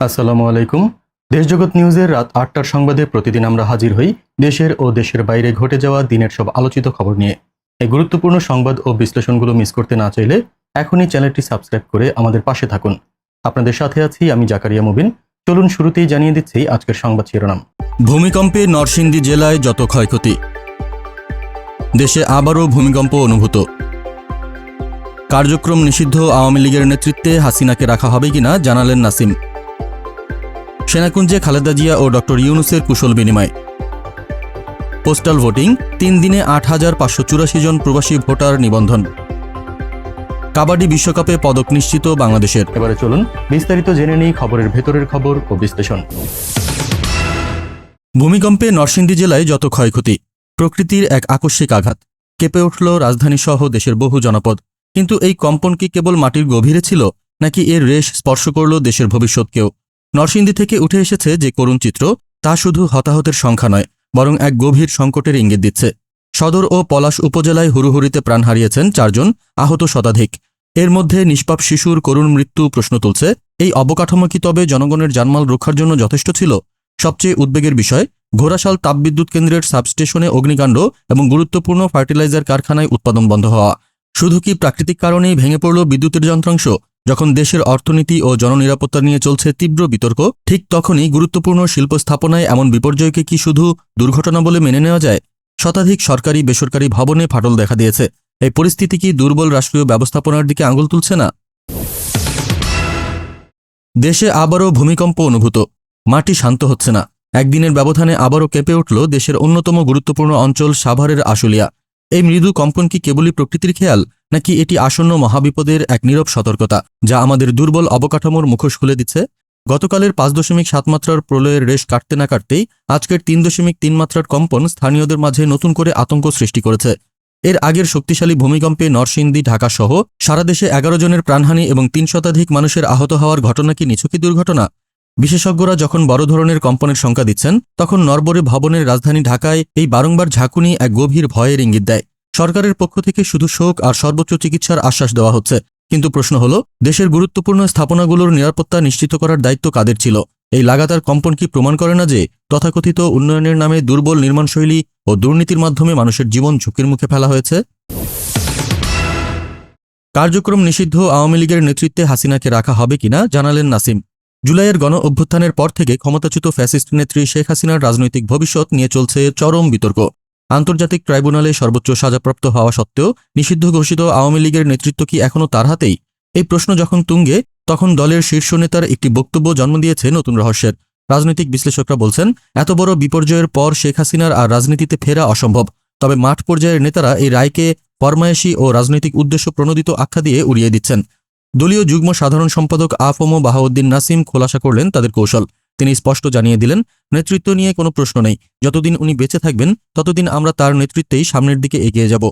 আসসালামু আলাইকুম। দেশজগৎ নিউজের রাত আটটার সংবাদে প্রতিদিন আমরা হাজির হই দেশের ও দেশের বাইরে ঘটে যাওয়া দিনের সব আলোচিত খবর নিয়ে। এই গুরুত্বপূর্ণ সংবাদ ও বিশ্লেষণগুলো মিস করতে না চাইলে এখনই চ্যানেলটি সাবস্ক্রাইব করে আমাদের পাশে থাকুন। আপনাদের সাথে আছি আমি জাকারিয়া মুবিন। চলুন শুরুতেই জানিয়ে দিচ্ছি আজকের সংবাদ শিরোনাম। ভূমিকম্পে নরসিংদী জেলায় যত ক্ষয়ক্ষতি। দেশে আবারও ভূমিকম্প অনুভূত। কার্যক্রম নিষিদ্ধ আওয়ামী লীগের নেতৃত্বে হাসিনাকে রাখা হবে কিনা জানালেন নাসিম। সেনাকুঞ্জে খালেদা জিয়া ও ডক্টর ইউনুসের কুশল বিনিময়। পোস্টাল ভোটিং তিন দিনে আট হাজার পাঁচশো চুরাশি জন প্রবাসী ভোটার নিবন্ধন। কাবাডি বিশ্বকাপে পদক নিশ্চিত বাংলাদেশের। এবারে চলুন বিস্তারিত জেনে নেই খবরের ভেতরের খবর ও বিশ্লেষণ। ভূমিকম্পে নরসিংদী জেলায় যত ক্ষয়ক্ষতি প্রকৃতির এক আকস্মিক আঘাত। কেঁপে উঠল রাজধানী সহ দেশের বহু জনপদ। কিন্তু এই কম্পন কি কেবল মাটির গভীরে ছিল নাকি এর রেশ স্পর্শ করল দেশের ভবিষ্যৎকেও? নরসিংদী থেকে উঠে এসেছে যে করুণ চিত্র, তা শুধু হতাহতের সংখ্যা নয়, বরং এক গভীর সংকটের ইঙ্গিত দিচ্ছে। সদর ও পলাশ উপজেলায় হুড়ুহুড়িতে প্রাণ হারিয়েছেন চারজন আহত শতাধিক। এর মধ্যে নিষ্পাপ শিশুর করুণ মৃত্যু প্রশ্ন তুলছে। এই অবকাঠামো কি তবে জনগণের জানমাল রক্ষার জন্য যথেষ্ট ছিল? সবচেয়ে উদ্বেগের বিষয়, ঘোড়াশাল তাপবিদ্যুৎ কেন্দ্রের সাবস্টেশনে অগ্নিকাণ্ড এবং গুরুত্বপূর্ণ ফার্টিলাইজার কারখানায় উৎপাদন বন্ধ হওয়া। শুধু কি প্রাকৃতিক কারণেই ভেঙে পড়ল বিদ্যুতের যন্ত্রাংশ? যখন দেশের অর্থনীতি ও জননিরাপত্তা নিয়ে চলছে তীব্র বিতর্ক, ঠিক তখনই গুরুত্বপূর্ণ শিল্প স্থাপনায় এমন বিপর্যয়কে কি শুধু দুর্ঘটনা বলে মেনে নেওয়া যায়? শতাধিক সরকারি, বেসরকারি ভবনে ফাটল দেখা দিয়েছে। এই পরিস্থিতি কি দুর্বল রাষ্ট্রীয় ব্যবস্থাপনার দিকে আঙুল তুলছে না? দেশে আবারও ভূমিকম্প অনুভূত। মাটি শান্ত হচ্ছে না। একদিনের ব্যবধানে আবারও কেঁপে উঠল দেশের অন্যতম গুরুত্বপূর্ণ অঞ্চল সাভারের আশুলিয়া। এই মৃদু কম্পন কি কেবলই প্রকৃতির খেয়াল, নাকি এটি আসন্ন মহাবিপদের এক নীরব সতর্কতা, যা আমাদের দুর্বল অবকাঠামোর মুখোশ খুলে দিচ্ছে? গতকালের পাঁচ দশমিক সাত মাত্রার প্রলয়ের রেশ কাটতে না কাটতেই আজকের তিন দশমিক তিন মাত্রার কম্পন স্থানীয়দের মাঝে নতুন করে আতঙ্ক সৃষ্টি করেছে। এর আগের শক্তিশালী ভূমিকম্পে নরসিংদী ঢাকা সহ সারা দেশে এগারো জনের প্রাণহানি এবং তিন শতাধিক মানুষের আহত হওয়ার ঘটনা কি নিছকি দুর্ঘটনা? বিশেষজ্ঞরা যখন বড় ধরনের কম্পনের সংখ্যা দিচ্ছেন, তখন নরবরে ভবনের রাজধানী ঢাকায় এই বারংবার ঝাঁকুনি এক গভীর ভয়ের ইঙ্গিত দেয়। সরকারের পক্ষ থেকে শুধু শোক আর সর্বোচ্চ চিকিৎসার আশ্বাস দেওয়া হচ্ছে। কিন্তু প্রশ্ন হল, দেশের গুরুত্বপূর্ণ স্থাপনাগুলোর নিরাপত্তা নিশ্চিত করার দায়িত্ব কাদের ছিল? এই লাগাতার কম্পন কি প্রমাণ করে না যে, তথাকথিত উন্নয়নের নামে দুর্বল নির্মাণশৈলী ও দুর্নীতির মাধ্যমে মানুষের জীবন ঝুঁকির মুখে ফেলা হয়েছে? কার্যক্রম নিষিদ্ধ আওয়ামী লীগের নেতৃত্বে হাসিনাকে রাখা হবে কিনা জানালেন নাসিম। জুলাইয়ের গণ অভ্যুত্থানের পর থেকে ক্ষমতাচ্যুত ফ্যাসিস্ট নেত্রী শেখ হাসিনার রাজনৈতিক ভবিষ্যৎ নিয়ে চলছে চরম বিতর্ক। আন্তর্জাতিক ট্রাইব্যুনালে সর্বোচ্চ সাজাপ্রাপ্ত হওয়া সত্ত্বেও নিষিদ্ধ ঘোষিত আওয়ামী লীগের নেতৃত্ব কি এখনও তার হাতেই? এই প্রশ্ন যখন তুঙ্গে, তখন দলের শীর্ষ নেতার একটি বক্তব্য জন্ম দিয়েছে নতুন রহস্যের। রাজনৈতিক বিশ্লেষকরা বলছেন, এত বড় বিপর্যয়ের পর শেখ হাসিনার আর রাজনীতিতে ফেরা অসম্ভব। তবে মাঠ পর্যায়ের নেতারা এই রায়কে ফরমায়েশি ও রাজনৈতিক উদ্দেশ্য প্রণোদিত আখ্যা দিয়ে উড়িয়ে দিচ্ছেন। দলীয় যুগ্ম সাধারণ সম্পাদক আফম বাহাউদ্দিন নাসিম খোলাসা করলেন তাদের কৌশল। তিনি স্পষ্ট জানিয়ে দিলেন, নেতৃত্ব নিয়ে কোনো প্রশ্ন নেই। যতদিন উনি বেঁচে থাকবেন, ততদিন আমরা তার নেতৃত্বেই সামনের দিকে এগিয়ে যাব।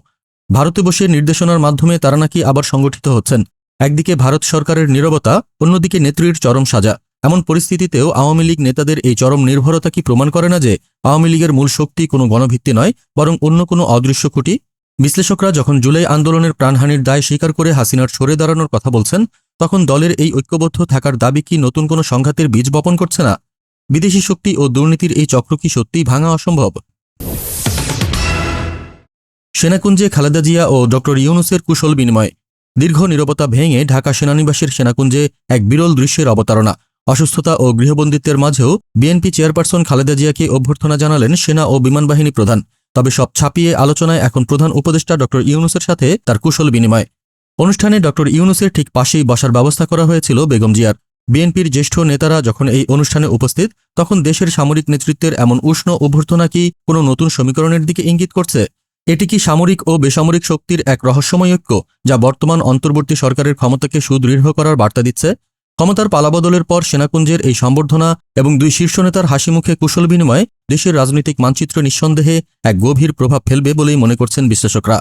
ভারতে বসে নির্দেশনার মাধ্যমে তারা নাকি আবার সংগঠিত হচ্ছেন। একদিকে ভারত সরকারের নীরবতা, অন্যদিকে নেত্রীর চরম সাজা। এমন পরিস্থিতিতেও আওয়ামী লীগ নেতাদের এই চরম নির্ভরতা কি প্রমাণ করে না যে, আওয়ামী লীগের মূল শক্তি কোনো গণভিত্তি নয়, বরং অন্য কোনো অদৃশ্য খুঁটি? বিশ্লেষকরা যখন জুলাই আন্দোলনের প্রাণহানির দায় স্বীকার করে হাসিনার সরে দাঁড়ানোর কথা বলছেন, তখন দলের এই ঐক্যবদ্ধ থাকার দাবি কি নতুন কোনো সংঘাতের বীজ বপন করছে না? বিদেশি শক্তি ও দুর্নীতির এই চক্র কি সত্যিই ভাঙা অসম্ভব? সেনাকুঞ্জে খালেদা জিয়া ও ডক্টর ইউনুসের কুশল বিনিময়। দীর্ঘ নিরবতা ভেঙে ঢাকা সেনানিবাসের সেনাকুঞ্জে এক বিরল দৃশ্যের অবতারণা। অসুস্থতা ও গৃহবন্দিত্বের মাঝেও বিএনপি চেয়ারপারসন খালেদা জিয়াকে অভ্যর্থনা জানালেন সেনা ও বিমানবাহিনী প্রধান। তবে সব ছাপিয়ে আলোচনায় এখন প্রধান উপদেষ্টা ডক্টর ইউনুসের সাথে তার কুশল বিনিময়। অনুষ্ঠানে ডক্টর ইউনুসের ঠিক পাশেই বসার ব্যবস্থা করা হয়েছিল বেগম জিয়ার। বিএনপির জ্যেষ্ঠ নেতারা যখন এই অনুষ্ঠানে উপস্থিত, তখন দেশের সামরিক নেতৃত্বের এমন উষ্ণ অভ্যর্থনা কি কোনো নতুন সমীকরণের দিকে ইঙ্গিত করছে? এটি কি সামরিক ও বেসামরিক শক্তির এক রহস্যময় ঐক্য, যা বর্তমান অন্তর্বর্তী সরকারের ক্ষমতাকে সুদৃঢ় করার বার্তা দিচ্ছে? ক্ষমতার পালাবদলের পর সেনাকুঞ্জের এই সম্বর্ধনা এবং দুই শীর্ষ নেতার হাসিমুখে কুশল বিনিময়ে দেশের রাজনৈতিক মানচিত্র নিঃসন্দেহে এক গভীর প্রভাব ফেলবে বলেই মনে করছেন বিশ্লেষকরা।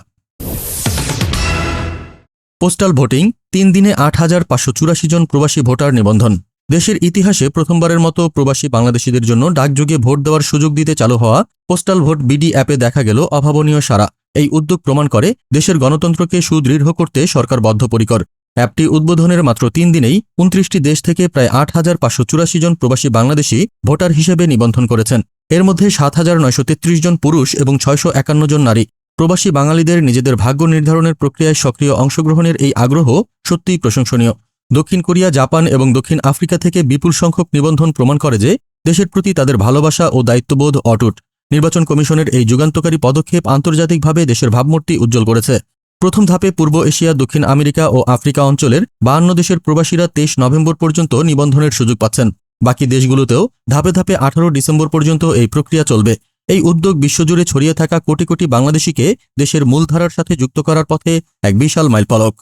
পোস্টাল ভোটিং, তিন দিনে আট হাজার পাঁচশো চুরাশি জন প্রবাসী ভোটার নিবন্ধন। দেশের ইতিহাসে প্রথমবারের মতো প্রবাসী বাংলাদেশিদের জন্য ডাকযোগে ভোট দেওয়ার সুযোগ দিতে চালু হওয়া পোস্টাল ভোট বিডি অ্যাপে দেখা গেল অভাবনীয় সারা এই উদ্যোগ প্রমাণ করে দেশের গণতন্ত্রকে সুদৃঢ় করতে সরকার বদ্ধপরিকর। অ্যাপটি উদ্বোধনের মাত্র তিন দিনেই উনত্রিশটি দেশ থেকে প্রায় আট হাজার পাঁচশো চুরাশি জন প্রবাসী বাংলাদেশি ভোটার হিসেবে নিবন্ধন করেছেন। এর মধ্যে সাত হাজার নয়শো তেত্রিশ জন পুরুষ এবং ছয়শো একান্ন জন নারী। প্রবাসী বাঙালিদের নিজেদের ভাগ্য নির্ধারণের প্রক্রিয়ায় সক্রিয় অংশগ্রহণের এই আগ্রহ সত্যিই প্রশংসনীয়। দক্ষিণ কোরিয়া, জাপান এবং দক্ষিণ আফ্রিকা থেকে বিপুল সংখ্যক নিবন্ধন প্রমাণ করে যে দেশের প্রতি তাদের ভালোবাসা ও দায়িত্ববোধ অটুট। নির্বাচন কমিশনের এই যুগান্তকারী পদক্ষেপ আন্তর্জাতিকভাবে দেশের ভাবমূর্তি উজ্জ্বল করেছে। প্রথম ধাপে পূর্ব এশিয়া, দক্ষিণ আমেরিকা ও আফ্রিকা অঞ্চলের বাহান্ন দেশের প্রবাসীরা তেইশ নভেম্বর পর্যন্ত নিবন্ধনের সুযোগ পাচ্ছেন। বাকি দেশগুলোতেও ধাপে ধাপে আঠারো ডিসেম্বর পর্যন্ত এই প্রক্রিয়া চলবে। এই উদ্যোগ বিশ্বজুড়ে ছড়িয়ে থাকা কোটি কোটি বাংলাদেশিকে দেশের মূলধারার সাথে যুক্ত করার পথে এক বিশাল মাইলফলক।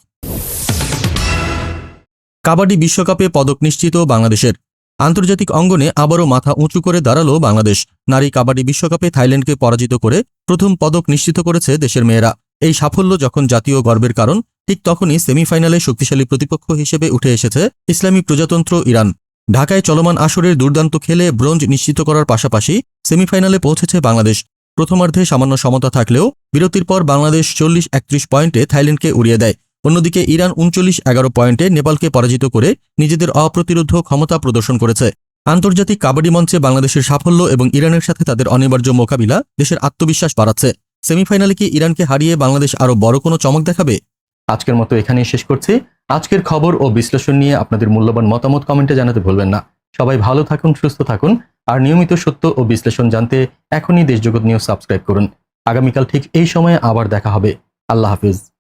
কাবাডি বিশ্বকাপে পদক নিশ্চিত বাংলাদেশের। আন্তর্জাতিক অঙ্গনে আবারও মাথা উঁচু করে দাঁড়াল বাংলাদেশ। নারী কাবাডি বিশ্বকাপে থাইল্যান্ডকে পরাজিত করে প্রথম পদক নিশ্চিত করেছে দেশের মেয়েরা। এই সাফল্য যখন জাতীয় গর্বের কারণ, ঠিক তখনই সেমিফাইনালে শক্তিশালী প্রতিপক্ষ হিসেবে উঠে এসেছে ইসলামী প্রজাতন্ত্র ইরান। ঢাকায় চলমান আসরের দুর্দান্ত খেলে ব্রোঞ্জ নিশ্চিত করার পাশাপাশি সেমিফাইনালে পৌঁছেছে বাংলাদেশ। প্রথমার্ধে সামান্য সমতা থাকলেও বিরতির পর বাংলাদেশ চল্লিশ একত্রিশ পয়েন্টে থাইল্যান্ডকে উড়িয়ে দেয়। অন্যদিকে ইরান উনচল্লিশ এগারো পয়েন্টে নেপালকে পরাজিত করে নিজেদের অপ্রতিরোধ ক্ষমতা প্রদর্শন করেছে। আন্তর্জাতিক কাবাডি মঞ্চে বাংলাদেশের সাফল্য এবং ইরানের সাথে তাদের অনিবার্য মোকাবিলা দেশের আত্মবিশ্বাস বাড়াচ্ছে। সেমিফাইনালে কি ইরানকে হারিয়ে বাংলাদেশ আরও বড় কোনো চমক দেখাবে? আজকের মতো এখানেই শেষ করছি। আজকের খবর ও বিশ্লেষণ নিয়ে আপনাদের মূল্যবান মতামত কমেন্টে জানাতে ভুলবেন না। সবাই ভালো থাকুন, সুস্থ থাকুন। আর নিয়মিত সত্য ও বিশ্লেষণ জানতে এখনই দেশজগৎ নিউজ সাবস্ক্রাইব করুন। আগামীকাল ঠিক এই সময়ে আবার দেখা হবে। আল্লাহ হাফিজ।